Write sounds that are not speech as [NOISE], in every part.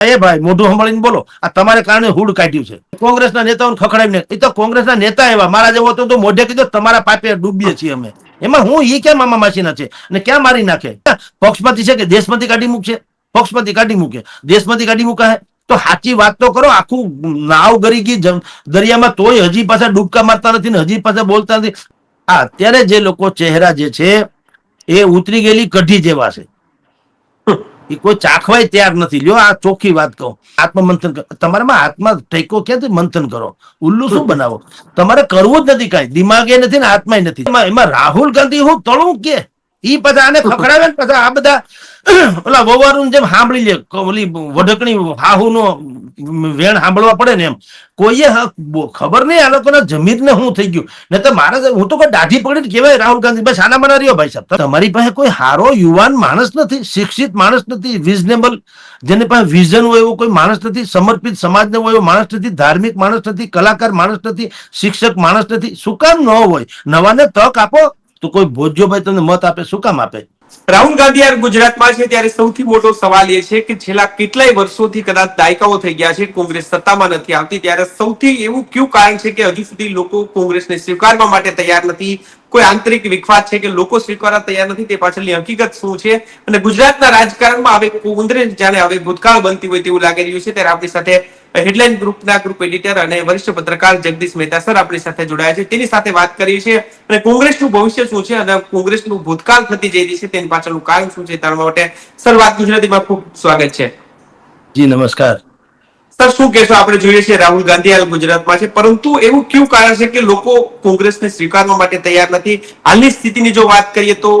એ ભાઈ, મોઢું સંભાળીને બોલો. આ તમારે કારણે હુડ કાઢ્યું છે. કોંગ્રેસના નેતાઓને ખખડાવીને, એ તો કોંગ્રેસના નેતા એવા. મારા જેવો તો મોઢે કીધું, તમારા પાપે ડૂબીએ છીએ અમે. એમાં હું ઈ ક્યાં મામા માસીના છે? અને ક્યાં મારી નાખે? પક્ષપતિ છે કે દેશમાંથી કાઢી મૂકશે? પક્ષપતિ કાઢી મૂકે. દેશમાંથી કાઢી મૂકાય? તો સાચી વાત તો કરો, આખું નાવ ગરી ગઈ દરિયામાં તોય હજી પાછા ડૂબકા મારતા નથી ને હજી પાછા બોલતા નથી. આ અત્યારે જે લોકો ચહેરા જે છે, એ ઉતરી ગયેલી કઢી જેવા છે. એ કોઈ ચાખવાય તૈયાર નથી. લ્યો, આ ચોખ્ખી વાત કહું. આત્મમંથન. તમારામાં આત્મા ટેકો ક્યાંથી મંથન કરો. ઉલ્લુ શું બનાવો? તમારે કરવું જ નથી કાંઈ. દિમાગે નથી ને આત્માય નથી. એમાં રાહુલ ગાંધી હું તળું કે? ઈ બધા ખખડાવે ને પછી આ બધા, ઓલા વવારું જેમ સાંભળી લે ઓલી વઢકણી હાહુનો વેણ સાંભળવા પડે ને એમ, કોઈએ ખબર નહીં આ લોકોના જમીનને શું થઈ ગયું. ને તો મારે હું તો કોઈ દાઢી પકડીને કેવાય રાહુલ ગાંધી. બસ આના મના રહ્યો ભાઈ સાહેબ. તમારી પાસે કોઈ હારો યુવાન માણસ નથી, શિક્ષિત માણસ નથી વિઝનેબલ જેની પાસે વિઝન હોય એવો કોઈ માણસ નથી, સમર્પિત સમાજને હોય એવો માણસ નથી, ધાર્મિક માણસ નથી, કલાકાર માણસ નથી, શિક્ષક માણસ નથી, શું કામ ન હોય. નવાને તક આપો તો કોઈ ભોજ્યોભાઈ તમને મત આપે, શું કામ આપે? રાહુલ ગાંધી યાર ગુજરાતમાં છે ત્યારે સૌથી મોટો સવાલ એ છે કે છેલ્લા કેટલાય વર્ષોથી કદાચ દાયકાઓ થઈ ગયા છે, કોંગ્રેસ સત્તામાં નથી આવતી, ત્યારે સૌથી એવું કયું કારણ છે કે હજુ સુધી લોકો કોંગ્રેસને સ્વીકારવા માટે તૈયાર નથી? કોઈ આંતરિક વિખવાદ છે કે લોકો સ્વીકારવા તૈયાર નથી? તે પાછળની હકીકત શું છે? અને ગુજરાતના રાજકારણમાં હવે કોંગ્રેસ જાણે હવે ભૂતકાળ બનતી હોય તેવું લાગી રહ્યું છે, ત્યારે આપણી સાથે હેડલાઇન ગ્રુપના ગ્રુપ એડિટર અને વરિષ્ઠ પત્રકાર જગદીશ મહેતા સર આપણી સાથે જોડાયા છે. તેની સાથે વાત કરીએ છીએ અને કોંગ્રેસનું ભવિષ્ય શું છે અને કોંગ્રેસનું ભૂતકાળ થતી જઈ રહી છે તેની પાછળનું કારણ શું છે તારા માટે સર વાત ગુજરાતીમાં ખૂબ સ્વાગત છે. જી નમસ્કાર. સર શું કહેશો? આપણે જોઈએ છીએ રાહુલ ગાંધી હાલ ગુજરાતમાં છે. પરંતુ એવું કયું કારણ છે કે લોકો કોંગ્રેસને સ્વીકારવા માટે તૈયાર નથી? હાલની સ્થિતિની જો વાત કરીએ તો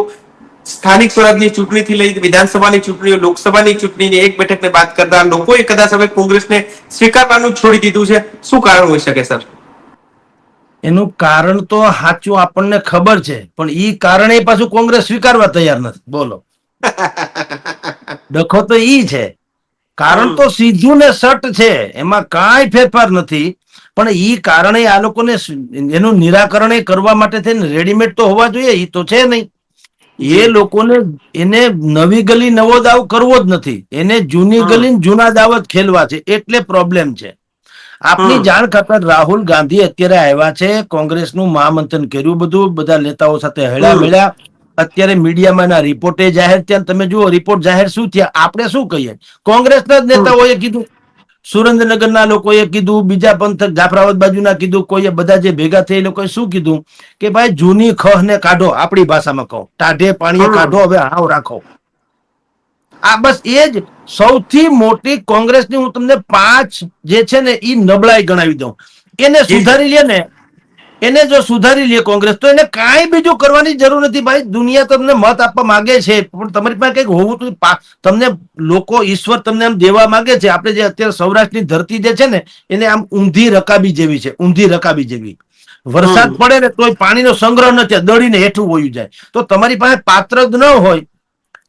સ્થાનિક સ્વરાજની ચૂંટણીથી લઈ વિધાનસભાની ચૂંટણીઓ, લોકસભાની ચૂંટણીની એક બેઠકને બાદ કરતા લોકોએ કદાચ હવે કોંગ્રેસને સ્વીકારવાનું છોડી દીધું છે. શું કારણ હોઈ શકે, સર? એનું કારણ તો સાચું આપણને ખબર છે, પણ ઈ કારણે પાછું કોંગ્રેસ સ્વીકારવા તૈયાર નથી. બોલો. ડખો તો ઈ છે. કારણ તો સીધું ને સટ છે, એમાં કાંઈ ફેરફાર નથી, પણ ઈ કારણે આ લોકોને એનું નિરાકરણ કરવા માટે થઈને રેડીમેડ તો હોવા જોઈએ, ઈ તો છે નહીં. એ લોકોને એને નવી ગલી નવો દાવ કરવો જ નથી. એને જૂની ગલી જૂના દાવ જ ખેલવા છે. એટલે પ્રોબ્લેમ છે. આપની જાણ ખાતર રાહુલ ગાંધી અત્યારે આવ્યા છે. કોંગ્રેસનું મહામંથન કર્યું બધું. બધા નેતાઓ સાથે હળ્યા હમ. મળ્યા અત્યારે મીડિયામાં એના રિપોર્ટે જાહેર થયા તમે જુઓ રિપોર્ટ જાહેર શું થયા? આપણે શું કહીએ? કોંગ્રેસના જ નેતાઓએ કીધું સુરેન્દ્રનગરના લોકોએ કીધું બીજા પંથક જાફરાબાદ બાજુના કીધું કોઈએ બધા જે ભેગા થઈ એ લોકોએ શું કીધું? કે ભાઈ જૂની ખહ ને કાઢો આપણી ભાષામાં કહો. ટાઢે પાણીએ કાઢો હવે હાવ રાખો. આ બસ એ જ. સૌથી મોટી કોંગ્રેસની હું તમને પાંચ જે છે ને એ નબળાઈ ગણાવી દઉં. એને સુધારી લે ને એને જો સુધારી લે કોંગ્રેસ તો એને કાંઈ બીજું કરવાની જરૂર નથી ભાઈ. દુનિયા તમને મત આપવા માંગે છે પણ તમારી પાસે કંઈક હોવું તો તમને લોકો ઈશ્વર તમને આમ દેવા માંગે છે. આપણે જે અત્યારે સૌરાષ્ટ્રની ધરતી જે છે ને એને આમ ઊંધી રકાબી જેવી છે ઊંધી રકાબી જેવી. વરસાદ પડે ને તોય પાણીનો સંગ્રહ નથી દળીને હેઠું વયું જાય. તો તમારી પાસે પાત્ર જ ન હોય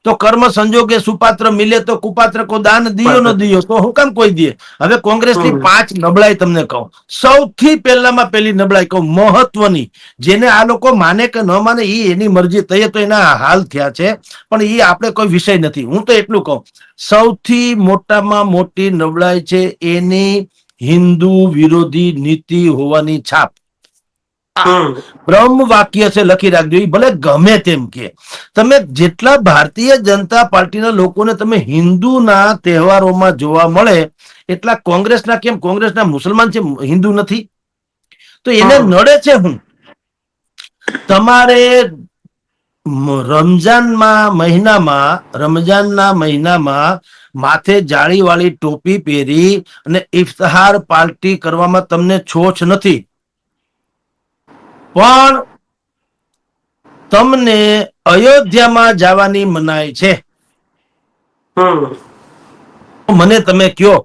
તો કર્મ સંજોગે સુપાત્ર મિલે તો કુપાત્ર કો દાન દિયો ન દિયો. તો હું કામ કોઈ દે હવે કોંગ્રેસની. પાંચ નબળાઈ તમને કહું. સૌથી પહેલામાં પહેલી નબળાઈ કહું મહત્વની. જેને આ લોકો માને કે ન માને એ એની મરજી તઈએ તો એના હાલ થયા છે. પણ એ આપણે કોઈ વિષય નથી. હું તો એટલું કહું. સૌથી મોટામાં મોટી નબળાઈ છે એની હિન્દુ વિરોધી નીતિ હોવાની છાપ. બ્રહ્મ વાક્ય છે લખી રાખજો. એ ભલે ગમે તેમ કે. તમે જેટલા ભારતીય જનતા પાર્ટીના લોકોને તમે હિન્દુના તહેવારોમાં જોવા મળે એટલા કોંગ્રેસના કેમ? કોંગ્રેસના મુસલમાન છે હિન્દુ નથી. તો એને નડે છે હું? તમારે રમઝાનમાં મહિનામાં રમજાનના મહિનામાં માથે જાળીવાળી ટોપી પહેરી અને ઇફ્તહાર પાર્ટી કરવામાં તમને છોછ નથી. પણ તમને અયોધ્યામાં જવાની મનાઈ છે. મને તમે કયો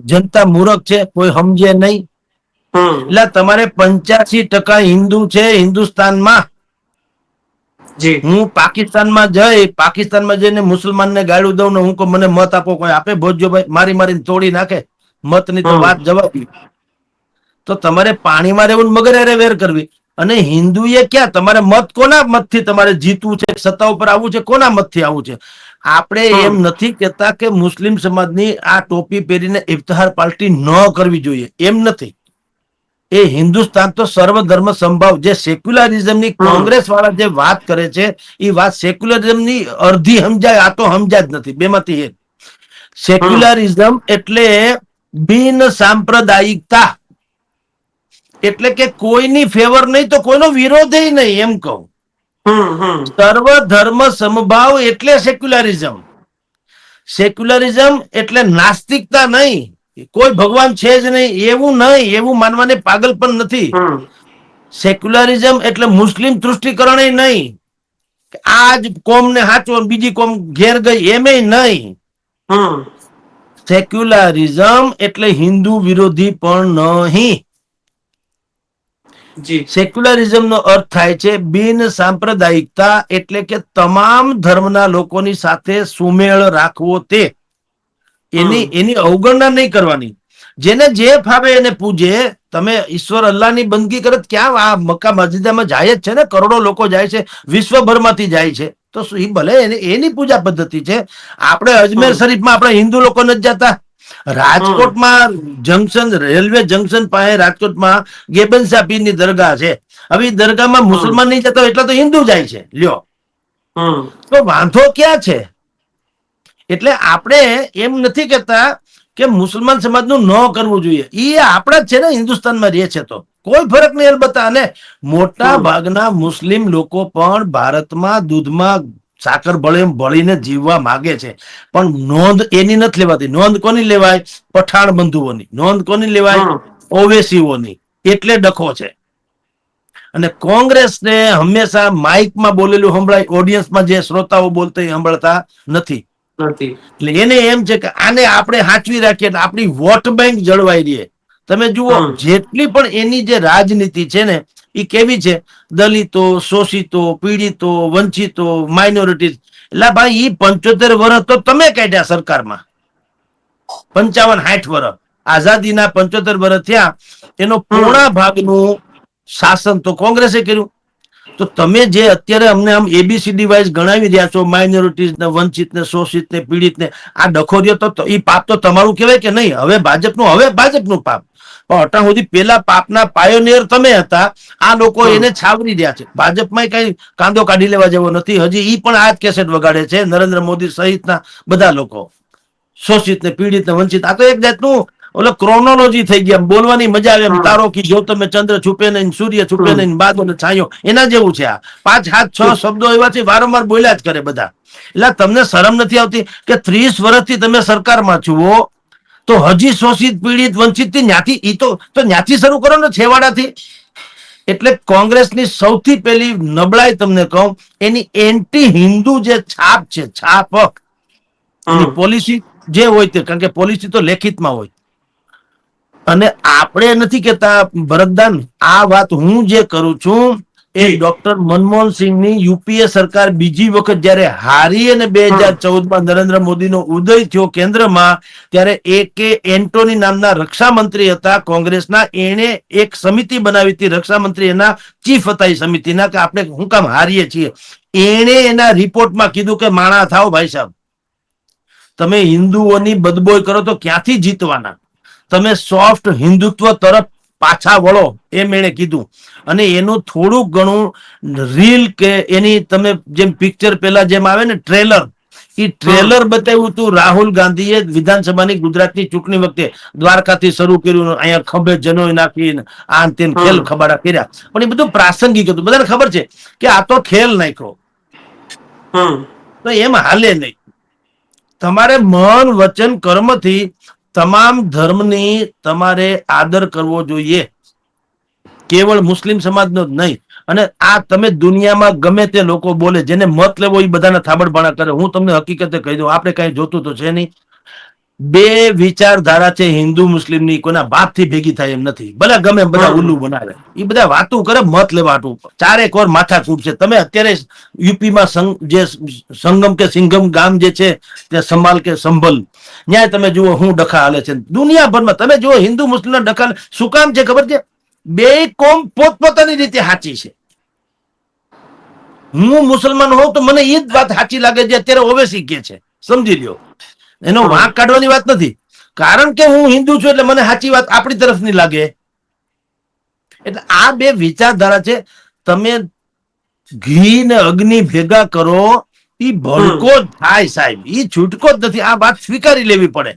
જનતા મૂરખ છે કોઈ સમજે નહીં. એટલે તમારે પંચ્યાસી ટકા હિન્દુ છે હિન્દુસ્તાનમાં. હું પાકિસ્તાનમાં જઈ પાકિસ્તાનમાં જઈને મુસલમાનને ગાળું દઉં ને હું કહું મને મત આપો કોઈ આપે ભોજો ભાઈ મારી મારીને તોડી નાખે. મતની તો વાત જવાબ. તો તમારે પાણીમાં રહેવું ને મગર વેર કરવી. અને હિન્દુએ ક્યાં? તમારે મત કોના મતથી તમારે જીતવું છે? સત્તા ઉપર આવવું છે? કોના મતથી આવવું છે? આપણે એમ નથી કહેતા કે મુસ્લિમ સમાજની આ ટોપી પહેરીને ઇફ્તહાર પાર્ટી ન કરવી જોઈએ. એમ નથી. એ હિન્દુસ્તાન તો સર્વધર્મ સંભાવ જે સેક્યુલરિઝમની. કોંગ્રેસ વાળા જે વાત કરે છે એ વાત સેક્યુલરિઝમની અડધી સમજાય આ તો સમજાય જ નથી. બેમાંથી એક. સેક્યુલરિઝમ એટલે બિન સાંપ્રદાયિકતા. એટલે કે કોઈની ફેવર નહીં તો કોઈનો વિરોધ નહીં એમ કહું. સર્વ ધર્મ સમભાવ એટલે સેક્યુલરિઝમ સેક્યુલરિઝમ એટલે નાસ્તિકતા નહીં. કોઈ ભગવાન છે જ નહીં એવું નહીં એવું માનવાને પાગલ પણ નથી. સેક્યુલરિઝમ એટલે મુસ્લિમ તૃષ્ટિકરણ નહીં. આજ આ જ સાચો બીજી કોમ ઘેર ગઈ એમે નહીં. સેક્યુલરિઝમ એટલે હિન્દુ વિરોધી પણ નહીં. જી. સેક્યુલરિઝમનો અર્થ થાય છે બિન સાંપ્રદાયિકતા એટલે કે તમામ ધર્મના લોકોની સાથે સુમેળ રાખવો તે. એની એની અવગણના નહીં કરવાની. જેને જે ફાવે એને પૂજે. તમે ઈશ્વર અલ્લાહની બંદગી કરે ક્યાં આ મક્કા મસ્જિદામાં જાય જ છે ને? કરોડો લોકો જાય છે. વિશ્વભરમાંથી જાય છે. તો ઈ ભલે એની એની પૂજા પદ્ધતિ છે. આપણે અજમેર શરીફમાં આપણે હિન્દુ લોકો નથી જતા. રાજકોટમાં જંકશન રેલવે જંકશન પાસે રાજકોટમાં ગેબન સાપીની દરગાહ છે. હવે દરગાહમાં મુસલમાન નહીં જતા એટલા તો હિન્દુ જાય છે. લ્યો. તો વાંધો ક્યાં છે? એટલે આપણે એમ નથી કેતા કે મુસલમાન સમાજનું ન કરવું જોઈએ. એ આપણા જ છે ને હિન્દુસ્તાનમાં રહે છે તો. કોઈ ફરક નહીં અલબત્ત અને મોટા ભાગના મુસ્લિમ લોકો પણ ભારતમાં દૂધમાં સાકર ભળે ભળીને જીવવા માગે છે. પણ નોંધ એની નથી લેવાતી. નોંધ કોની લેવાય? પઠાણ બંધુઓની. નોંધ કોની લેવાય? ઓવેસીઓની. એટલે ડખો છે. અને કોંગ્રેસને હંમેશા માઇકમાં બોલેલું સંભળાય. ઓડિયન્સમાં જે શ્રોતાઓ બોલતા એ સંભળતા નથી. નથી. એટલે એને એમ છે કે આને આપણે સાચવી રાખીએ આપણી વોટ બેંક જળવાઈ રહીએ તમે જુઓ જેટલી પણ એની જે રાજનીતિ છે ને એ કેવી છે? દલિતો, શોષિતો, પીડિતો, વંચિતો માઇનોરિટીઝ એટલે ભાઈ એ પંચોતેર વર્ષ તો તમે કાઢ્યા સરકારમાં. પંચાવન સાઠ વર્ષ આઝાદીના પંચોતેર વર્ષ થયા. એનો પૂર્ણ ભાગનું શાસન તો કોંગ્રેસે કર્યું. તો તમે જે અત્યારે અમને આમ એબીસીડી વાઇઝ ગણાવી રહ્યા છો માઇનોરિટીઝ ને વંચિત ને શોષિત ને પીડિત ને આ ડખો તો- તો એ પાપ તો તમારું કહેવાય કે નહીં? હવે ભાજપનું હવે ભાજપનું પાપ. પણ અટા સુધી પેલા પાપના પાયોનિયર તમે હતા આ લોકો એને છાવરી રહ્યા છે. ભાજપમાં કઈ કાંદો કાઢી લેવા જેવો નથી. હજી એ પણ આ જ કેસેટ વગાડે છે નરેન્દ્ર મોદી સહિતના બધા લોકો. શોષિત ને પીડિત ને વંચિત. આ તો એક જાતનું ઓલો ક્રોનોલોજી થઈ ગયા. બોલવાની મજા આવે એમ તારો કી જો તમે ચંદ્ર છુપે નહીં સૂર્ય છુપે. નહીં બાદો ને છાંયો. એના જેવું છે આ. પાંચ હાથ છ શબ્દો એવા છે વારંવાર બોલ્યા જ કરે બધા. એટલે તમને શરમ નથી આવતી કે ત્રીસ વર્ષથી તમે સરકારમાં છુઓ તો હજી શોષિત પીડિત વંચિતથી ન્યાથી ઈ તો તો ન્યાથી શરૂ કરો ને છેવાડાથી. એટલે કોંગ્રેસની સૌથી પહેલી નબળાઈ તમને કહું એની એન્ટી હિન્દુ જે છાપ છે છાપ પોલિસી જે હોય તે કારણ કે પોલિસી તો લેખિતમાં હોય. અને આપણે નથી કેતા ભરતદાન આ વાત હું જે કરું છું એ ડોક્ટર મનમોહન સિંહની યુપીએ સરકાર બીજી વખત જયારે હારી અને બે હજાર ચૌદમાં નરેન્દ્ર મોદીનો ઉદય થયો કેન્દ્રમાં ત્યારે એ કે એન્ટોની નામના રક્ષા મંત્રી હતા કોંગ્રેસના એણે એક સમિતિ બનાવી હતી રક્ષા મંત્રી એના ચીફ હતા એ સમિતિના કે આપણે હું કામ હારીએ છીએ. એણે એના રિપોર્ટમાં કીધું કે માણા થાવ ભાઈ સાહેબ તમે હિન્દુઓની બદબોય કરો તો ક્યાંથી જીતવાના? તમે સોફ્ટ હિન્દુત્વ તરફ પાછા વળો એમ એણે કીધું. અને એનું થોડુંક ઘણું રીલ કે એની તમે જેમ પિક્ચર પેલા જેમ આવે ને ટ્રેલર એ ટ્રેલર બતાવ્યું હતું રાહુલ ગાંધીએ વિધાનસભાની ગુજરાતની ચૂંટણી વખતે દ્વારકાથી શરૂ કર્યું અહીંયા ખભે જનોય નાખીને આ તે ખેલ. ખબાડા કર્યા. પણ એ બધું પ્રાસંગિક હતું. બધાને ખબર છે કે આ તો ખેલ નાખ્યો. તો એમ હાલે નહીં. તમારે મન વચન કર્મથી તમામ ધર્મની તમારે આદર કરવો જોઈએ. કેવળ મુસ્લિમ સમાજનો જ નહીં. અને આ તમે દુનિયામાં ગમે તે લોકો બોલે, જેને મત લેવો એ બધાને થાબડભાણા કરે. હું તમને હકીકતે કહી દઉં, આપણે કઈ જોતું તો છે નહીં. બે વિચારધારા છે હિન્દુ મુસ્લિમની કોઈના બાપથી ભેગી થાય એમ નથી. ભલે ગમે બધા ઉલ્લુ બનાવે. એ બધા વાતો કરે મત લેવા હાટુ ચારેક વાર માથાકૂટ છે. તમે અત્યારે યુપીમાં જે સંગમ કે સિંગમ ગામ જે છે તે સંભાલ કે સંભલ. ન્યાય તમે જુઓ હું ડખા હાલે છે. દુનિયાભરમાં તમે જુઓ હિન્દુ મુસ્લિમ ડખા શું કામ છે ખબર છે? બે કોમ પોતપોતાની રીતે સાચી છે. હું મુસલમાન હોઉં તો મને એ જ વાત સાચી લાગે છે અત્યારે ઓવેસી કે છે. સમજી લ્યો. એનો વાંક કાઢવાની વાત નથી. કારણ કે હું હિન્દુ છું એટલે મને સાચી વાત આપણી તરફની લાગે. એટલે આ બે વિચારધારા છે તમે ઘી ને અગ્નિ ભેગા કરો એ ભડકો જ થાય સાહેબ. ઈ છૂટકો જ નથી. આ વાત સ્વીકારી લેવી પડે.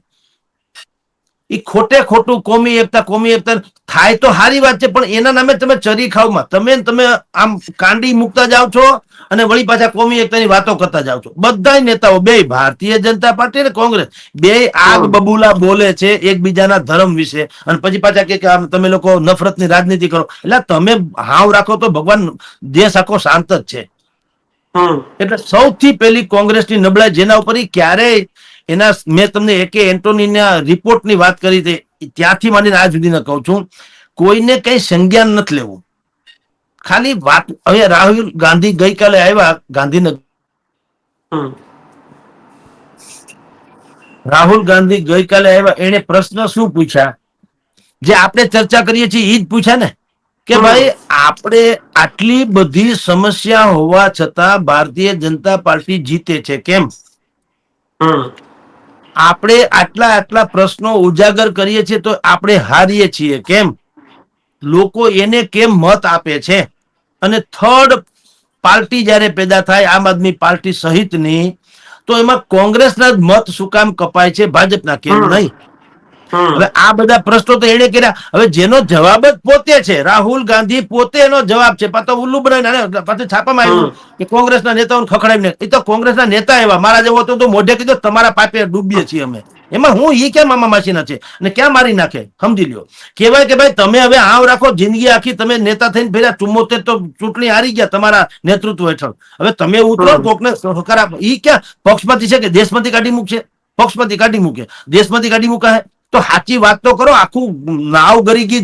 ઈ ખોટે ખોટું કોમી એકતા કોમી એકતા થાય તો સારી વાત છે પણ એના નામે તમે ચરી ખાવમાં તમે તમે આમ કાંડી મૂકતા જાઓ છો અને વળી પાછા કોમી એકતાની વાતો કરતા જાઓ છો. બધા નેતાઓ બે ભારતીય જનતા પાર્ટી અને કોંગ્રેસ બે આગ બબુલા બોલે છે એકબીજાના ધર્મ વિશે. અને પછી પાછા કે આમ તમે લોકો નફરતની રાજનીતિ કરો. એટલે તમે હાવ રાખો તો ભગવાન દેશ આખો શાંત જ છે. એટલે સૌથી પહેલી કોંગ્રેસની નબળાઈ જેના ઉપર ક્યારેય એના મેં તમને એકે એન્ટોનીના રિપોર્ટની વાત કરી હતી ત્યાંથી માંડીને આજ સુધીને કહું છું. કોઈને કઈ સંજ્ઞાન નથી લેવું. ખાલી વાત હવે રાહુલ ગાંધી ગઈકાલે આવ્યા ગાંધીનગર રાહુલ ગાંધી ગઈકાલે આવ્યા એને પ્રશ્ન શું પૂછ્યા? જે આપણે ચર્ચા કરીએ છીએ એ જ પૂછ્યા ને? કે ભાઈ આપણે આટલી બધી સમસ્યા હોવા છતાં ભારતીય જનતા પાર્ટી જીતે છે કેમ? હમ. આપણે આટલા આટલા પ્રશ્નો ઉજાગર કરીએ છીએ તો આપણે હારીએ છીએ. કેમ? લોકો એને કેમ મત આપે છે? અને થર્ડ પાર્ટી જ્યારે પેદા થાય આમ આદમી પાર્ટી સહિતની તો એમાં કોંગ્રેસના મત શું કામ કપાય છે? ભાજપના કેમ નહીં? હવે આ બધા પ્રશ્નો તો એને કર્યા. હવે જેનો જવાબ જ પોતે છે રાહુલ ગાંધી પોતે એનો જવાબ છે. પાછો ઉલ્લુ બનાવીને પાછું છાપામાં આવ્યું કે કોંગ્રેસના નેતાઓને ખખડાવીને એ તો કોંગ્રેસના નેતા એવા. મારા જેવો હતો તો મોઢે કીધું તમારા પાપે ડૂબીએ છીએ અમે. એમાં હું ઈ ક્યાં મામા માસીના છે? અને ક્યાં મારી નાખે? સમજી લ્યો. કહેવાય કે ભાઈ તમે હવે આવ રાખો જિંદગી આખી તમે નેતા થઈને ફેર્યા ચુમ્મોતેર તો ચૂંટણી હારી ગયા તમારા નેતૃત્વ હેઠળ. હવે તમે ઉતરો. કોકને સહકાર આપો ઈ ક્યાં? પક્ષમાંથી છે કે દેશમાંથી કાઢી મૂકશે? પક્ષમાંથી કાઢી મૂકે. દેશમાંથી કાઢી મૂકાય? તો સાચી વાત તો કરો આખું નાવ ગરી ગઈ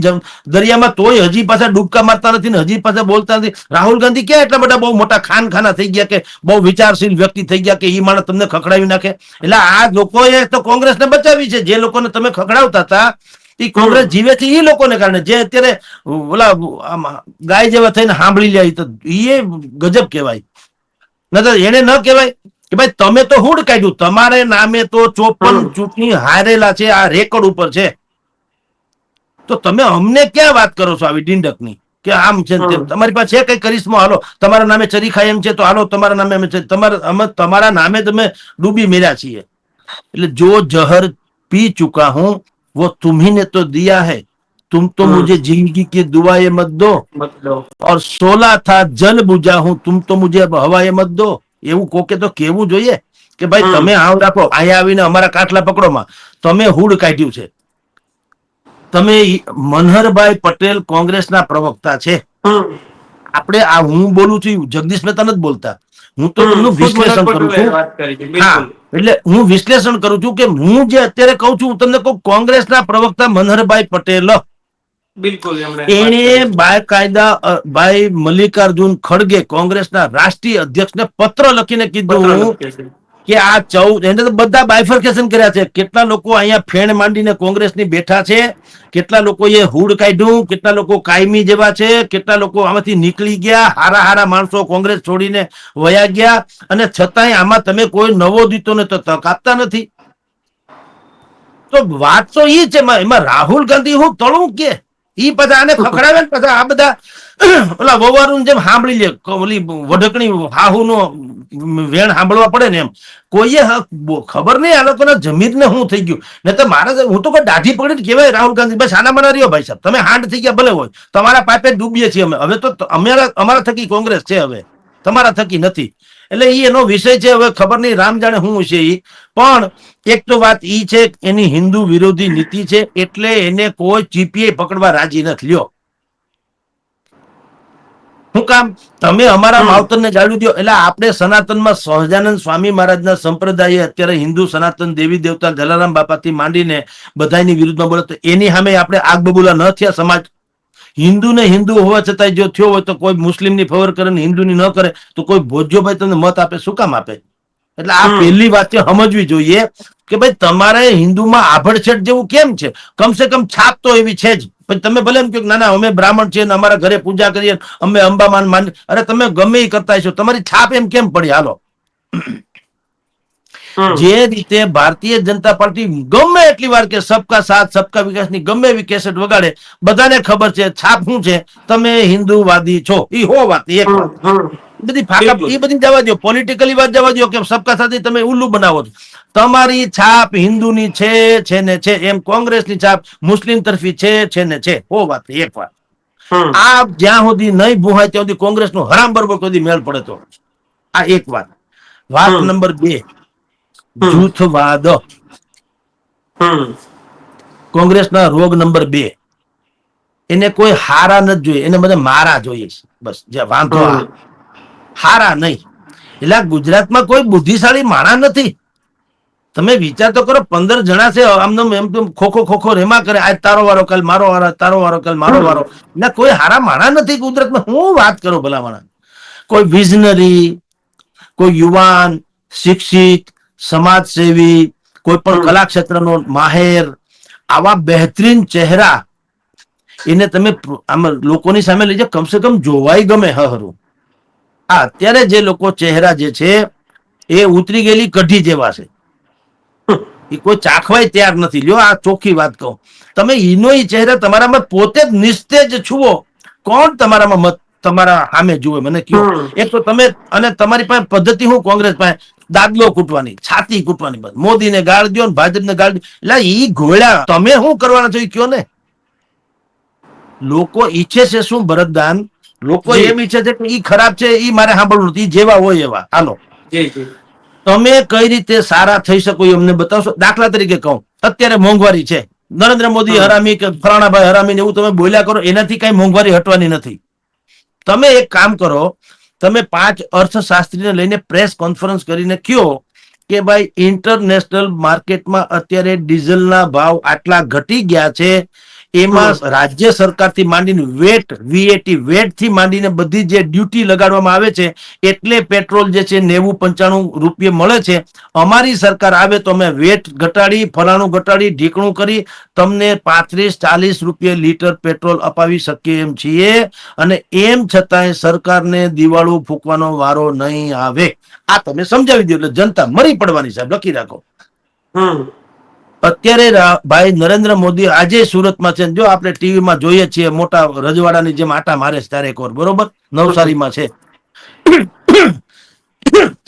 દરિયામાં તોય હજી પાછા ડૂબકા મારતા નથી ને હજી પાછા બોલતા નથી. રાહુલ ગાંધી ક્યાં એટલા બધા બહુ મોટા ખાન ખાના થઈ ગયા કે બહુ વિચારશીલ વ્યક્તિ થઈ ગયા કે એ માણસ તમને ખખડાવી નાખે? એટલે આ લોકોએ તો કોંગ્રેસને બચાવી છે. જે લોકોને તમે ખખડાવતા હતા એ કોંગ્રેસ જીવે છે એ લોકોને કારણે. જે અત્યારે ઓલા ગાય જેવા થઈને સાંભળી લે તો એ ગજબ કહેવાય. નતર એને ન કહેવાય. કે ભાઈ તમે તો હુડ કાઢ્યું તમારે નામે તો ચોપન હમ. ચૂંટણી હારેલા છે આ રેકોર્ડ ઉપર છે તો તમે અમને ક્યાં વાત કરો છો આવી ડીંડકની કે આમ છે ને તેમ હમ. તમારી પાસે છે કઈ કરિશ્મો હાલો તમારા નામે ચરી ખાય એમ છે તો હાલો તમારા નામે અમે છે તમારા અમે તમારા નામે તમે ડૂબી મેર્યા છીએ એટલે જો જહર પી ચુકા હું वो तुम्ही ने तो दिया है तुम तो हम्म। मुझे जिंदगी की दुआएं मत दो મતલબ और सोला था जल बुझा हूं तुम तो मुझे अब हवाए मत दो એવું કોકે તો કેવું જોઈએ કે ભાઈ તમે આવ રાખો. અહીંયા આવીને અમારા કાટલા પકડોમાં. તમે હુડ કાઢ્યું છે. તમે મનહરભાઈ પટેલ કોંગ્રેસના પ્રવક્તા છે. આપણે આ હું બોલું છું જગદીશ મહેતા નથી બોલતા. હું તો એમનું વિશ્લેષણ કરું છું. વાત કરી છે હા એટલે હું વિશ્લેષણ કરું છું કે હું જે અત્યારે કહું છું હું તમને કહું કોંગ્રેસના પ્રવક્તા મનહરભાઈ પટેલ. બાકાયદા અ, ભાઈ મલ્લિકાર્જુન ખડગે કોંગ્રેસના રાષ્ટ્રીય અધ્યક્ષને પત્ર લખીને કીધું કે આ ચૌદ એને તો બધા બાયફર્કેશન કર્યા છે. કેટલા લોકો અહીંયા ફેણ માંડીને કોંગ્રેસની બેઠા છે? કેટલા લોકોએ હુડ કાઢ્યું? કેટલા લોકો કાયમી જેવા છે? કેટલા લોકો આમાંથી નીકળી ગયા? હારા હારા માણસો કોંગ્રેસ છોડીને વયા ગયા. અને છતાંય આમાં તમે કોઈ નવો દીતોને તો તક આપતા નથી. તો વાત તો ઈ છે એમાં રાહુલ ગાંધી હું તળું કે? ઈ બધા ખખડાવે ને પાછા આ બધા ઓલા વવારું જેમ સાંભળી લે ઓલી વઢકણી હાહુનો વેણ સાંભળવા પડે ને એમ, કોઈએ ખબર નહીં આ લોકોના જમીનને શું થઈ ગયું? ને તો મારે હું તો કોઈ દાઢી પકડીને કહેવાય રાહુલ ગાંધી ભાઈ સાના મના રહ્યો ભાઈ સાહેબ, તમે હાંડ થઈ ગયા ભલે હોય, તમારા પાપે ડૂબીએ છીએ અમે. હવે ત- અમારા અમારા થકી કોંગ્રેસ છે હવે. તમારા થકી નથી. એટલે એ એનો વિષય છે હવે ખબર નહીં રામ જાણે શું છે એ પણ એક તો વાત એ છે એની હિન્દુ વિરોધી નીતિ છે એટલે એને કોઈ ચીપીએ પકડવા રાજી નથી. લ્યો. શું કામ તમે અમારા. માવતરને જાળવી દો. એટલે આપણે સનાતનમાં સહજાનંદ સ્વામી મહારાજના સંપ્રદાય અત્યારે હિન્દુ સનાતન દેવી દેવતા જલારામ બાપાથી માંડીને બધાની વિરુદ્ધમાં બોલે તો એની સામે આપણે આગ બબૂલા ન થયા સમાજ હિન્દુ ને હિન્દુ હોવા છતાંય જો થયો હોય તો કોઈ મુસ્લિમની ફેવર કરે ને હિન્દુની ન કરે તો કોઈ ભોજ્યોભાઈ તમને મત આપે શું કામ આપે? એટલે આ પહેલી વાત સમજવી જોઈએ કે ભાઈ તમારે હિન્દુમાં આભડછેટ જેવું કેમ છે? કમસે કમ છાપ તો એવી છે જ. પછી તમે ભલે એમ કહો કે ના ના અમે બ્રાહ્મણ છીએ ને અમારા ઘરે પૂજા કરીએ અમે અંબામાન માન અરે તમે ગમે એ કરતા છો તમારી છાપ એમ કેમ પડી? હાલો. જે રીતે ભારતીય જનતા પાર્ટી ગમે એટલી વાર કે સબકા સાથ સબકા વિકાસની ગમે એવી કેસેટ વગાડે બધાને ખબર છે છાપ શું છે? તમે હિન્દુવાદી છો. એ હો વાત હમ. બધી ફાકા એ બધી જવા દો પોલિટિકલી વાત જવા દો કે સબકા સાથે તમે ઉલ્લુ બનાવો છો. તમારી છાપ હિન્દુની છે છે ને છે. એમ કોંગ્રેસની છાપ મુસ્લિમ તરફી છે છે ને છે. હો વાત એક વાત. આ જ્યાં સુધી નહીં ભૂહાય ત્યાં સુધી કોંગ્રેસનો હરામ બરોબર કોઈ મેળ પડે તો. આ એક વાત. વાત નંબર બે. જૂથવાદ કોંગ્રેસના રોગ નંબર બે. એને કોઈ હારા નથી જોઈએ. એને બધા મારા જોઈએ છે. બસ જે વાંધો હારા નહીં. એટલે ગુજરાતમાં કોઈ બુદ્ધિશાળી માણા નથી. તમે વિચાર તો કરો પંદર જણા છે આમ એમ તેમ ખોખો ખોખો રેમા કરે. આજ તારો વારો કાલ મારો વારો તારો વારો કાલ મારો વારો. ના કોઈ હારા માણા નથી કુદરતમાં હું વાત કરો ભલા માણા કોઈ વિઝનરી કોઈ યુવાન શિક્ષિત સમાજસેવી કોઈ પણ. કલા ક્ષેત્રનો માહેર આવા બહેતરીન ચહેરા એને તમે આમ લોકોની સામે લઈ જાઓ કમસે કમ જોવાય ગમે હરું. આ અત્યારે જે લોકો ચહેરા જે છે એ ઉતરી ગયેલી કઢી જેવા છે. એ કોઈ ચાખવાય તૈયાર નથી. લ્યો આ ચોખ્ખી વાત કહું. તમે ઈનો ઈ ચહેરા તમારામાં પોતે જ નિસ્તેજ છુઓ કોણ તમારામાં મત તમારા સામે જુએ મને કયો એક તો તમે અને તમારી પાસે પદ્ધતિ હું કોંગ્રેસ પાસે દાદલો કૂટવાની છાતી કૂટવાની બસ. મોદીને ગાળ દો ને ભાજપને ગાળ દો એટલે ઈ ઘોળ્યા તમે શું કરવાના છો એ કયો ને? લોકો ઈચ્છે છે શું ભરતદાન? લોકો એમ ઈચ્છે છે કે ઈ ખરાબ છે ઈ મારે સાંભળવું નથી જેવા હોય એવા. હાલો. તમે કઈ રીતે સારા થઈ શકો એ અમને બતાવશો? દાખલા તરીકે કહું અત્યારે મોંઘવારી છે. નરેન્દ્ર મોદી હરામી કે ફલાણાભાઈ હરામી ને એવું તમે બોલ્યા કરો એનાથી કઈ મોંઘવારી હટવાની નથી. તમે એક કામ કરો તમે પાંચ અર્થશાસ્ત્રીને લઈને પ્રેસ કોન્ફરન્સ કરીને કયો કે ભાઈ ઇન્ટરનેશનલ માર્કેટમાં અત્યારે ડીઝલના ભાવ આટલા ઘટી ગયા છે એમાં રાજ્ય સરકારથી માંડીને વેટ વીએટી વેટથી માંડીને બધી જે ડ્યુટી લગાડવામાં આવે છે એટલે પેટ્રોલ જે છે નેવું પંચાણું રૂપિયે મળે છે. અમારી સરકાર આવે તો અમે વેટ ઘટાડી ફલાણું ઘટાડી ઢીકણું કરી તમને પાંત્રીસ ચાલીસ રૂપિયે લીટર પેટ્રોલ અપાવી શકીએ એમ છીએ. અને એમ છતાંય સરકારને દિવાળું ફૂંકવાનો વારો નહીં આવે. આ તમે સમજાવી દો એટલે જનતા મરી પડવાની સાહેબ લખી રાખો. હમ. અત્યારે ભાઈ નરેન્દ્ર મોદી આજે સુરતમાં છે જો આપણે ટીવીમાં જોઈએ છીએ મોટા રજવાડાની જેમ આટા મારે છે ચારેક ઓર, બરોબર? નવસારીમાં છે.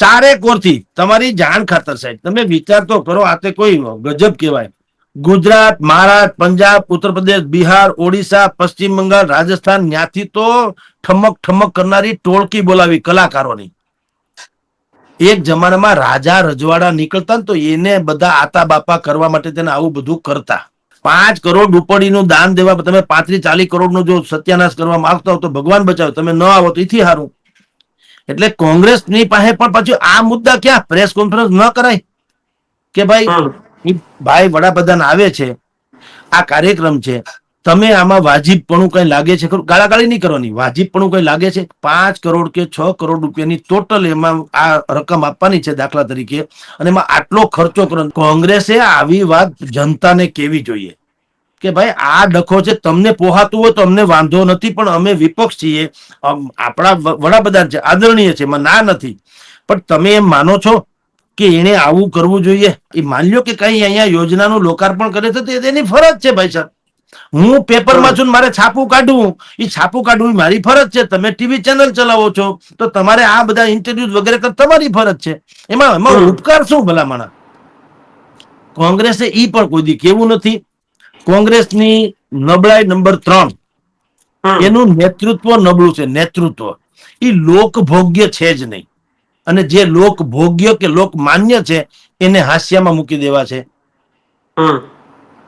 ચારેક ઓરથી તમારી જાણ ખાતર સાહેબ, તમે વિચાર તો કરો, આ તે કોઈ ગજબ કહેવાય. ગુજરાત, મહારાષ્ટ્ર, પંજાબ ઉત્તર પ્રદેશ બિહાર, ઓડિશા, પશ્ચિમ બંગાળ, રાજસ્થાન, ન્યાથી તો ઠમક ઠમક કરનારી ટોળકી બોલાવી કલાકારોની. એક જમાનામાં રાજા રજવાડા નીકળતા ને તો એને બધા આતા બાપા કરવા માટે તેને આવું બધું કરતા. પાંચ કરોડ ઉપડીનું દાન દેવા તમે પાંત્રીસ ચાલીસ કરોડનો જો સત્યાનાશ કરવા માંગતા હો તો ભગવાન બચાવો. તમે ન આવો તો એથી સારું એટલે કોંગ્રેસની પાસે પણ પાછું આ મુદ્દા ક્યાં? પ્રેસ કોન્ફરન્સ ન કરાય? કે ભાઈ ભાઈ વડાપ્રધાન આવે છે આ કાર્યક્રમ છે તમે આમાં વાજિબપણું કઈ લાગે છે ખરું? ગાળાગાળી નહીં કરવાની, વાજિબપણું કઈ લાગે છે? પાંચ કરોડ કે છ કરોડ રૂપિયાની ટોટલ એમાં આ રકમ આપવાની છે દાખલા તરીકે, અને એમાં આટલો ખર્ચો કરો. કોંગ્રેસે આવી વાત જનતાને કેવી જોઈએ? કે ભાઈ, આ ડખો છે, તમને પોહાતું હોય તો અમને વાંધો નથી, પણ અમે વિપક્ષ છીએ. આપણા વડાપ્રધાન છે, આદરણીય છે, એમાં ના નથી. પણ તમે એમ માનો છો કે એને આવું કરવું જોઈએ? એ માની લ્યો કે કઈ અહીંયા યોજનાનું લોકાર્પણ કરે છે? તો તેની ફરજ છે, ભાઈ સાહેબ. હું પેપરમાં છું મારે છાપું કાઢવું. એ છાપું કાઢવું મારી ફરજ છે. તમે ટીવી ચેનલ ચલાવો છો તો તમારે આ બધા ઇન્ટરવ્યુ વગેરે તમારી ફરજ છે. એમાં એમાં ઉપકાર શું ભલામણા કોંગ્રેસે ઈ પણ કોઈ દી કેવું નથી. કોંગ્રેસની નબળાઈ નંબર ત્રણ. એનું નેતૃત્વ નબળું છે નેતૃત્વ. એ લોકભોગ્ય છે જ નહીં. અને જે લોકભોગ્ય કે લોકમાન્ય છે એને હાસ્યામાં મૂકી દેવા છે.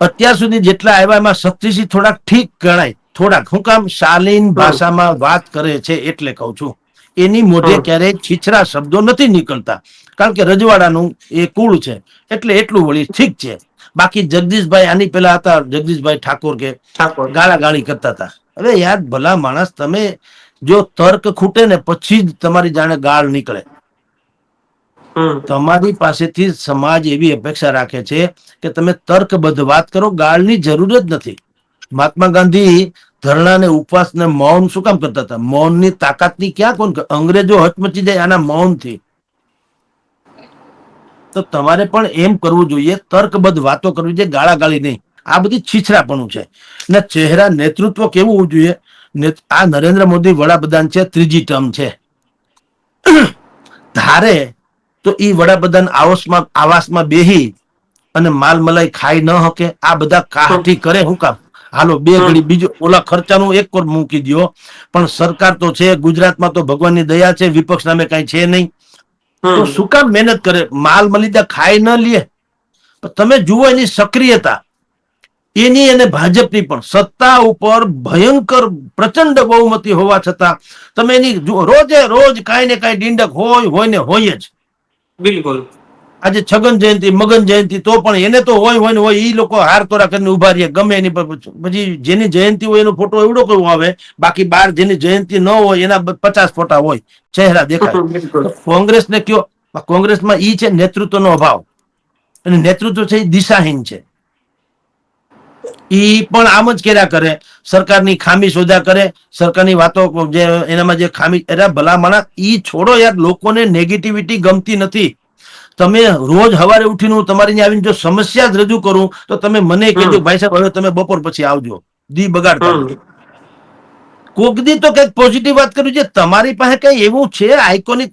અત્યાર સુધી જેટલા આવ્યા એમાં શક્તિસિંહ થોડાક ઠીક ગણાય. થોડાક. હું કામ શાલીન ભાષામાં વાત કરે છે એટલે કહું છું. એની મોઢે. ક્યારેય છીછરા શબ્દો નથી નીકળતા. કારણ કે રજવાડાનું એ કુળ છે. એટલે એટલું વળી ઠીક છે. બાકી જગદીશભાઈ આની પેલા હતા. જગદીશભાઈ ઠાકોર કે ગાળા ગાળી કરતા હતા. હવે યાર ભલા માણસ તમે જો તર્ક ખૂટે ને પછી જ તમારી જાણે ગાળ નીકળે. તમારી પાસેથી સમાજ એવી અપેક્ષા રાખે છે કે તમે તર્કબદ્ધ વાત કરો, ગાળની જરૂર જ નથી. મહાત્મા ગાંધી ધરણા ને ઉપવાસ ને મૌન શું કામ કરતા હતા? મૌનની તાકાતની ક્યાં કોણ અંગ્રેજો હચમચી જાય આના મૌનથી. તો તમારે પણ એમ કરવું જોઈએ, તર્કબદ્ધ વાતો કરવી જોઈએ, ગાળાગાળી નહીં. આ બધી છીછરાપણું છે. ને ચહેરા નેતૃત્વ કેવું હોવું જોઈએ? આ નરેન્દ્ર મોદી વડાપ્રધાન છે, ત્રીજી ટર્મ છે. ધારે તો એ વડાપ્રધાન આવાસમાં આવાસમાં બેહી અને માલ મલાઈ ખાઈ ન હકે. આ બધા કાઠી કરે હું કામ? હાલો બે ઘડી બીજો ઓલા ખર્ચાનું એક કોર મૂકી દો પણ સરકાર તો છે ગુજરાતમાં તો ભગવાનની દયા છે વિપક્ષ નામે કઈ છે નહીં. તો શું કામ મહેનત કરે? માલ મલિદા ખાઈ ન લે. તમે જુઓ એની સક્રિયતા. એની અને ભાજપની પણ સત્તા ઉપર ભયંકર પ્રચંડ બહુમતી હોવા છતાં તમે એની રોજે રોજ કાંઈ ને કાંઈ ડીંડક હોય હોય ને હોય જ. બિલકુલ. આજે છગન જયંતિ મગન જયંતિ તો પણ એને તો હોય હોય ને હોય એ લોકો હાર તોરા કરીને ઊભા રહીએ ગમે એની પછી. જેની જયંતિ હોય એનો ફોટો એવડો કયો આવે બાકી બાર જેની જયંતિ ન હોય એના પચાસ ફોટા હોય ચહેરા દેખાય. [LAUGHS] કોંગ્રેસ ને કયો કોંગ્રેસમાં ઈ છે નેતૃત્વનો અભાવ. અને નેતૃત્વ છે એ દિશાહીન છે. ઈ પણ આમ જ કર્યા કરે. સરકારની ખામી શોધ્યા કરે. સરકારની વાતો જે એનામાં જે ખામી અરે ભલા માણસ ઈ છોડો યાર લોકોને નેગેટિવિટી ગમતી નથી. તમે રોજ હવારે ઉઠીને હું તમારી આવીને જો સમસ્યા જ રજૂ કરું તો તમે મને કહેજો. ભાઈ સાહેબ હવે તમે બપોર પછી આવજો. દી બગાડ. કોક દી તો કંઈક પોઝિટિવ વાત કરવી છે. તમારી પાસે કઈ એવું છે? આઇકોનિક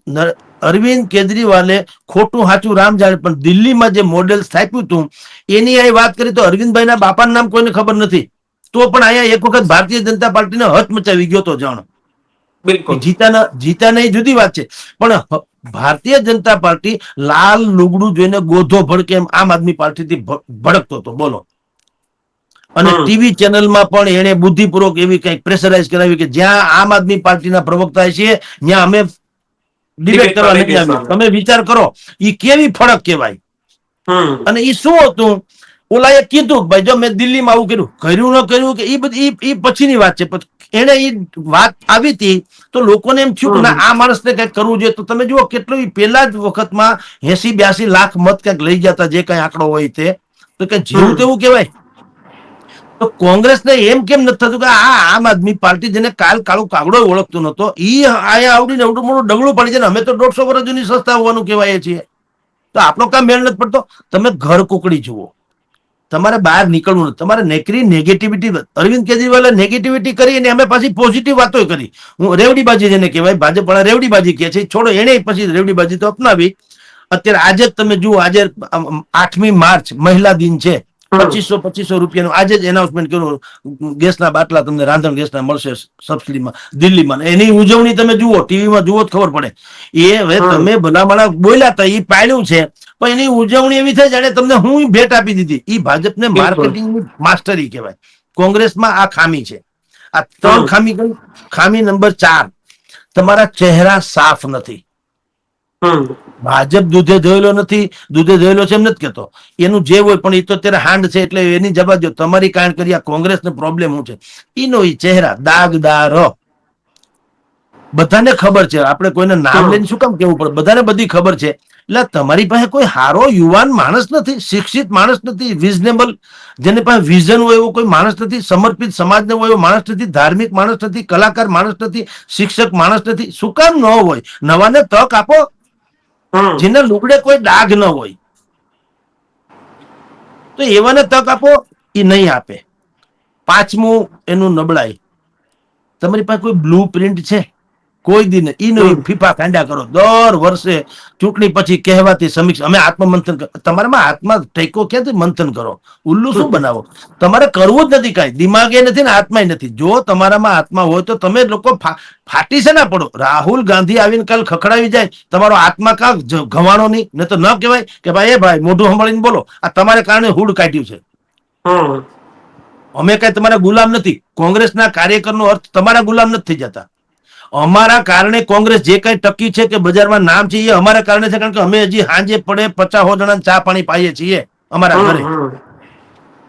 અરવિંદ કેજરીવાલે ખોટું સાચું રામ જાણે પણ દિલ્હીમાં જે મોડેલ સ્થાપ્યું હતું એની અહીં વાત કરી તો અરવિંદભાઈના બાપાનું નામ કોઈને ખબર નથી. તો પણ અહીંયા એક વખત ભારતીય જનતા પાર્ટીને હચ મચાવી ગયો તો જાણો. બિલકુલ. જીતાના જીતાના જુદી વાત છે. પણ ભારતીય જનતા પાર્ટી લાલ લુગડું જોઈને ગોધો ભડકે એમ આમ આદમી પાર્ટીથી ભડકતો હતો. બોલો. અને. ટીવી ચેનલમાં પણ એને બુદ્ધિપૂર્વક એવી કંઈક પ્રેશરાઇઝ કરાવી કે જ્યાં આમ આદમી પાર્ટીના પ્રવક્તા છે ત્યાં અમે ડિબેટ કરવા નથી આવ્યા તમે વિચાર કરો એ કેવી ફરક કહેવાય? અને એ શું હતું? ઓલાએ કીધું ભાઈ જો મેં દિલ્હીમાં આવું કર્યું કર્યું ન કર્યું કે એ બધી એ પછીની વાત છે. એને એ વાત આવી હતી તો લોકોને એમ થયું કે ના આ માણસને કંઈક કરવું જોઈએ. તો તમે જુઓ કેટલું ઈ પહેલા જ વખતમાં એસી બ્યાસી લાખ મત ક્યાંક લઈ જતા જે કઈ આંકડો હોય તે. તો કે જેવું. તેવું કહેવાય. તો કોંગ્રેસને એમ કેમ નથી થતું કે આ આમ આદમી પાર્ટી જેને કાલ કાળો કાગડો ઓળખતો નતો ઈ આયા આવડીને એવડું મોટું ડગલું પડી જાય અમે તો દોઢસો વર્ષ જૂની સંસ્થા હોવાનું કહેવાય છીએ. તો આપણો કામ મેળ નથી પડતો. તમે ઘર કુકડી જુઓ. તમારે બહાર નીકળવું નથી. તમારે નેકરી નેગેટિવિટી અરવિંદ કેજરીવાલે નેગેટિવિટી કરી અને અમે પાછી પોઝિટિવ વાતો કરી. હું રેવડીબાજી જેને કહેવાય ભાજપ વાળા રેવડીબાજી કહે છે. છોડો એને પછી રેવડીબાજી તો અપનાવી. અત્યારે આજે જ તમે જુઓ, આજે આઠમી માર્ચ, મહિલા દિન છે. પચીસો પચીસો રૂપિયાનું. આજે જ એનાઉન્સમેન્ટ કર્યું. ગેસના બાટલા તમને રાંધણ ગેસના મળશે સબસિડીમાં દિલ્હીમાં. એની ઉજવણી તમે જુઓ ટીવીમાં જુઓ તો ખબર પડે. એ હવે તમે ભલામણા બોલ્યા હતા એ પાડ્યું છે. પણ એની ઉજવણી એવી થઈ જાણે તમને હું ભેટ આપી દીધી. એ ભાજપને માર્કેટિંગની માર્કેટિંગ માસ્ટરી કહેવાય. કોંગ્રેસમાં આ ખામી છે. આ ત્રણ ખામી કઈ? ખામી નંબર ચાર. તમારા ચહેરા સાફ નથી. ભાજપ દૂધે ધોયેલો નથી દૂધે ધોયેલો છે એમ નથી કેતો એનું જે હોય પણ એ તો અત્યારે હાંડ છે એટલે એની જવાબ દો તમારી કારણ કરી આ કોંગ્રેસનો પ્રોબ્લેમ શું છે? એનો એ ચહેરા દાગદાર બધાને ખબર છે આપણે કોઈને નામ લઈને શું કામ કેવું પડે? બધાને બધી ખબર છે. એટલે તમારી પાસે કોઈ હારો યુવાન માણસ નથી શિક્ષિત માણસ નથી વિઝનેબલ જેની પાસે વિઝન હોય એવો કોઈ માણસ નથી સમર્પિત સમાજને હોય એવો માણસ નથી ધાર્મિક માણસ નથી કલાકાર માણસ નથી શિક્ષક માણસ નથી શું કામ ન હોય? નવાને તક આપો જેના લુગડે કોઈ ડાઘ ન હોય. તો એવાને તક આપો એ નહીં આપે. પાંચમું એનું નબળાઈ. તમારી પાસે કોઈ બ્લુ પ્રિન્ટ છે? કોઈ દિન ઈ નહીં ફીફા કાંડા કરો. દર વર્ષે ચૂંટણી પછી કહેવાતી સમીક્ષા અમે આત્મમંથન તમારામાં આત્મા ટેકો ક્યાંથી મંથન કરો? ઉલ્લુ શું બનાવો? તમારે કરવું જ નથી કાંઈ. દિમાગે નથી ને આત્માય નથી. જો તમારામાં આત્મા હોય તો તમે લોકો ફાટી છે ના પડો? રાહુલ ગાંધી આવીને કાલ ખખડાવી જાય. તમારો આત્મા કા ઘવાણો નહીં? ને તો ન કહેવાય કે ભાઈ એ ભાઈ મોઢું સંભાળીને બોલો. આ તમારે કારણે હુડ કાઢ્યું છે. અમે કઈ તમારા ગુલામ નથી. કોંગ્રેસના કાર્યકરનો અર્થ તમારા ગુલામ નથી થઈ જતા. અમારા કારણે કોંગ્રેસ જે કઈ ટકી છે કે બજારમાં નામ છે એ અમારા કારણે છે કારણ કે અમે હજી હાંજે પડે પચાસો જણા ચા પાણી પાઈએ છીએ અમારા ઘરે.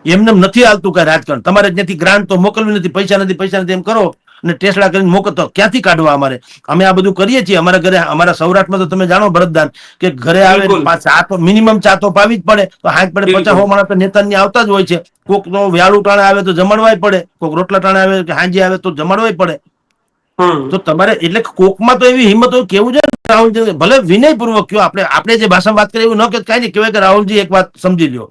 એમને એમ નથી હાલતું કઈ રાજકારણ. તમારે ત્યાંથી ગ્રાન્ટ તો મોકલવી નથી પૈસા નથી પૈસા નથી એમ કરો અને ટેસડા કરીને મોકલતો. ક્યાંથી કાઢવા અમારે? અમે આ બધું કરીએ છીએ. અમારા ઘરે અમારા સૌરાષ્ટ્રમાં તો તમે જાણો ભરતદાન કે ઘરે આવે. ચા તો મિનિમમ ચા તો પાવી જ પડે. તો હાથ પડે પચાસ હો માણસ નેતા ની આવતા જ હોય છે. કોક તો વ્યાળું ટાણે આવે તો જમાડવાય પડે. કોક રોટલા ટાણે આવે કે હાંજી આવે તો જમાડવાય પડે. તો તમારે એટલે કોકમાં તો એવી હિંમત હોય કેવું છે રાહુલજી ભલે વિનયપૂર્વક કયો, આપણે આપણે જે ભાષામાં વાત કરીએ એવું ન કે કાંઈ નહીં, કહેવાય કે રાહુલજી એક વાત સમજી લ્યો.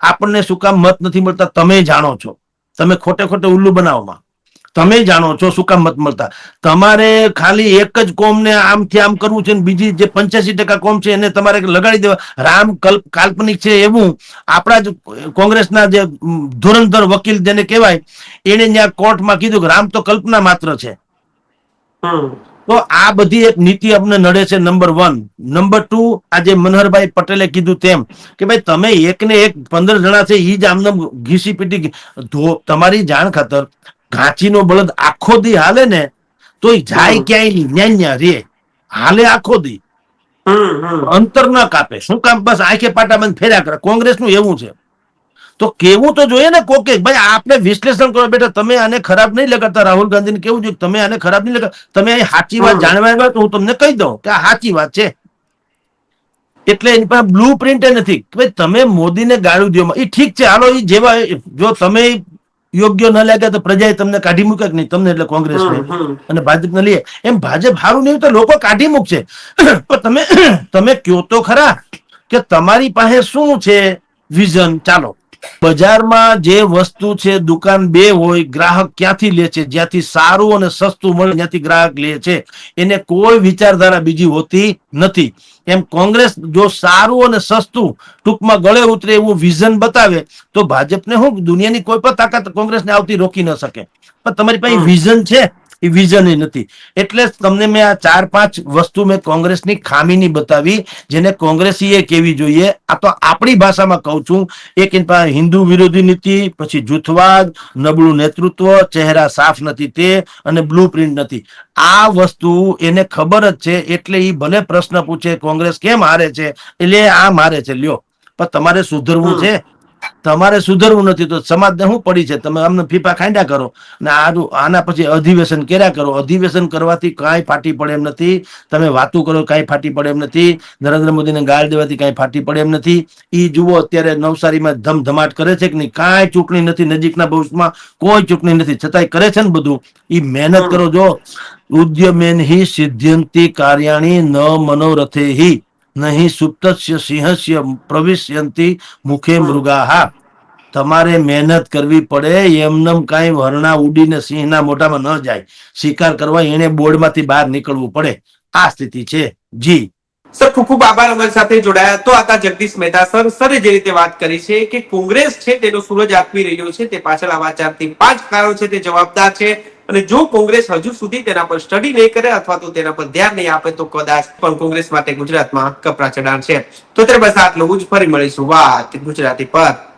આપણને શું કામ મત નથી મળતા, તમે જાણો છો. તમે ખોટે ખોટે ઉલ્લુ બનાવમાં. તમે જાણો છો શું કામ મત મળતા. તમારે ખાલી એક જ કોમને આમથી આમ કરવું છે બીજી જે પંચ્યાસી ટકા કોમ છે એને તમારે લગાડી દેવા. રામ કલ્પ, કાલ્પનિક છે એવું. આપણા જ કોંગ્રેસના જે ધુરંધર વકીલ જેને કહેવાય એને ત્યાં કોર્ટમાં કીધું કે રામ તો કલ્પના માત્ર છે. તો આ બધી એક નીતિ અમને નડે છે નંબર વન નંબર ટુ આજે મનહરભાઈ પટેલે કીધું તેમ કે ભાઈ તમે એક ને એક પંદર જણા છે એ જ આમને ઘીસી પીટી તમારી જાણ ખાતર ઘાંચીનો બળદ આખો દી હાલે ને તો જાય ક્યાંય ન્યા ન્યા રે. હાલે આખો દી. અંતર ના કાપે. શું કામ? બસ આંખે પાટા બંધ ફેર્યા કરે. કોંગ્રેસનું એવું છે. તો કેવું તો જોઈએ ને કોકે? ભાઈ આપણે વિશ્લેષણ કરો બેટા તમે આને ખરાબ નહીં લગાડતા. રાહુલ ગાંધીને કેવું જોઈએ તમે આને ખરાબ નહીં લગાડ? તમે અહીં સાચી વાત જાણવા આવ્યા તો હું તમને કહી દઉં કે આ સાચી વાત છે. એટલે એની પાસે બ્લુ પ્રિન્ટ નથી. કે ભાઈ તમે મોદીને ગાળું દો એ ઠીક છે હાલો એ જેવા જો તમે યોગ્ય ન લાગ્યા તો પ્રજાએ તમને કાઢી મૂકે કે નહીં? તમને એટલે કોંગ્રેસને અને ભાજપ અને ભાજપને લઈએ. એમ ભાજપ હારું નહીં તો લોકો કાઢી મૂકશે. [CLEARS THROAT] પણ તમે [CLEARS THROAT] તમે કયો તો ખરા કે તમારી પાસે શું છે વિઝન? ચાલો. બજારમાં જે વસ્તુ છે દુકાન બે હોય ગ્રાહક ક્યાંથી લે છે જ્યાંથી સારું અને સસ્તું મળે ત્યાંથી ગ્રાહક લે છે. એને કોઈ વિચારધારા બીજી હોતી નથી. એમ કોંગ્રેસ જો સારું અને સસ્તું ટૂંકમાં ગળે ઉતરે એવું વિઝન બતાવે તો ભાજપને હું દુનિયાની કોઈ પણ તાકાત કોંગ્રેસને આવતી રોકી ન શકે. પણ તમારી પાસે વિઝન છે? એ વિઝન નથી. એટલે તમને મેં આ ચાર પાંચ વસ્તુ મેં કોંગ્રેસની ખામીની બતાવી જેને કોંગ્રેસીએ કેવી જોઈએ. આ તો આપણી ભાષામાં કહું છું એક હિન્દુ વિરોધી નીતિ પછી જૂથવાદ નબળું નેતૃત્વ ચહેરા સાફ નથી તે અને બ્લુ પ્રિન્ટ નથી. આ વસ્તુ એને ખબર જ છે એટલે એ ભલે પ્રશ્ન પૂછે કોંગ્રેસ કેમ હારે છે એટલે આ મારે છે. લ્યો. પણ તમારે સુધરવું છે. તમારે સુધરવું નથી તો સમાજને શું પડી છે? તમે અમને ફીફા ખાંડ્યા કરો ને આનું આના પછી અધિવેશન કર્યા કરો. અધિવેશન કરવાથી કાંઈ ફાટી પડે એમ નથી. તમે વાતું કરો કાંઈ ફાટી પડે એમ નથી. નરેન્દ્ર મોદીને ગાળ દેવાથી કાંઈ ફાટી પડે એમ નથી. એ જુઓ અત્યારે નવસારીમાં ધમધમાટ કરે છે કે નહીં? કાંઈ ચૂંટણી નથી. નજીકના ભવિષ્યમાં કોઈ ચૂંટણી નથી. છતાંય કરે છે ને બધું. એ મહેનત કરો જો. ઉદ્યમેન હિ સિદ્ધ્યંતિ કાર્યાણી ન મનોરથે હિ. નહીં, સુપ્તસ્ય સિંહસ્ય પ્રવિશ્યંતિ મુખે મૃગાહા. તમારે મહેનત કરવી પડે, એમનેમ કાંઈ વરણા ઉડીને સિંહના મોઢામાં ન જાય. શિકાર કરવા એને બોર્ડમાંથી બહાર નીકળવું પડે. આ સ્થિતિ છે. જી. સર, ખૂબ આભાર અમારી સાથે જોડાયા. તો આતા જગદીશ મહેતા સર, સરે જે રીતે વાત કરી છે કે કોંગ્રેસ છે, તેનો સૂરજ આપી રહ્યો છે, તે પાછળ આવા ચારથી પાંચ કારણો છે, તે જવાબદાર છે. અને જો કોંગ્રેસ હજુ સુધી તેના પર સ્ટડી નહીં કરે અથવા તો તેના પર ધ્યાન નહીં આપે, તો કદાચ પણ કોંગ્રેસ માટે ગુજરાતમાં કપરા ચડાણ છે. તો ત્યારે બસ આટલું જ. ફરી મળીશું વાત ગુજરાતી પર.